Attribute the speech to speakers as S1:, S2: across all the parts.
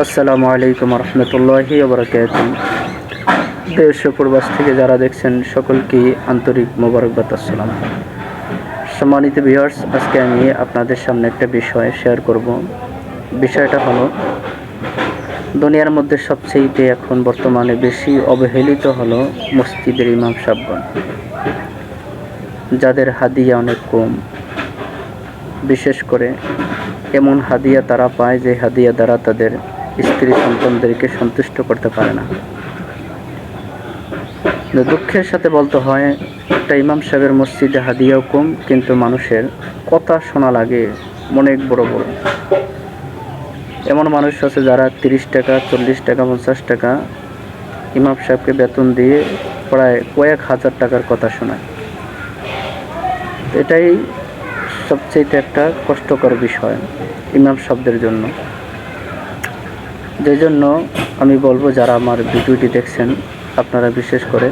S1: আসসালামু আলাইকুম রহমতুল্লাহি ওবরাকাত দেশ প্রবাস থেকে যারা দেখছেন, সকলকে আন্তরিক মোবারকবাদ, আসসালাম সম্মানিত ভিউয়ার্স আজকে আমি আপনাদের সামনে একটা বিষয় শেয়ার করব। বিষয়টা হলো, দুনিয়ার মধ্যে সবচেয়ে এখন বর্তমানে বেশি অবহেলিত হলো মসজিদের ইমাম সাহগণ যাদের হাদিয়া অনেক কম। বিশেষ করে এমন হাদিয়া তারা পায় যে হাদিয়া দ্বারা তাদের স্ত্রী সন্তানদেরকে সন্তুষ্ট করতে পারে না। দুঃখের সাথে বলতে হয়, একটা ইমাম সাহেবের মসজিদে হাদিয়াও কম কিন্তু মানুষের কথা শোনা লাগে অনেক বড় বড়। এমন মানুষ আছে যারা তিরিশ টাকা, চল্লিশ টাকা, পঞ্চাশ টাকা ইমাম সাহেবকে বেতন দিয়ে প্রায় কয়েক হাজার টাকার কথা শোনায়। এটাই সবচেয়ে একটা কষ্টকর বিষয় ইমাম শব্দের জন্য। যে জন্য আমি বলব, যারা আমার ভিডিওটি দেখছেন, আপনারা বিশেষ করে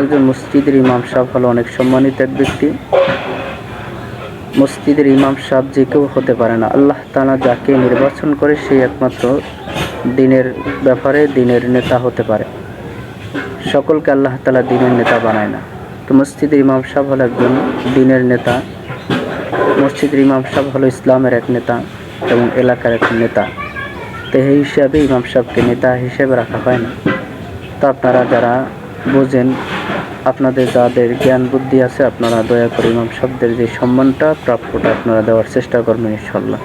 S1: একজন মসজিদের ইমাম সাহেব হলো অনেক সম্মানিত এক ব্যক্তি। মসজিদের ইমাম সাহেব যে কেউ হতে পারে না। আল্লাহ তালা যাকে নির্বাচন করে সেই একমাত্র দিনের ব্যাপারে দিনের নেতা হতে পারে। সকলকে আল্লাহ তালা দিনের নেতা বানায় না। তো মসজিদের ইমাম সাহেব হলো একজন দিনের নেতা। মসজিদের ইমাম সাহেব হলো ইসলামের এক নেতা এবং এলাকার এক নেতা। তো হিসাবে ইমাম সাহেবকে নেতা হিসেবে রাখা হয় না। তো আপনারা যারা বোঝেন, আপনাদের যাদের জ্ঞান বুদ্ধি আছে, আপনারা দয়া করে ইমাম সাহেবদের যে সম্মানটা, প্রাপ্যটা আপনারা দেওয়ার চেষ্টা করবেন ইনশাল্লাহ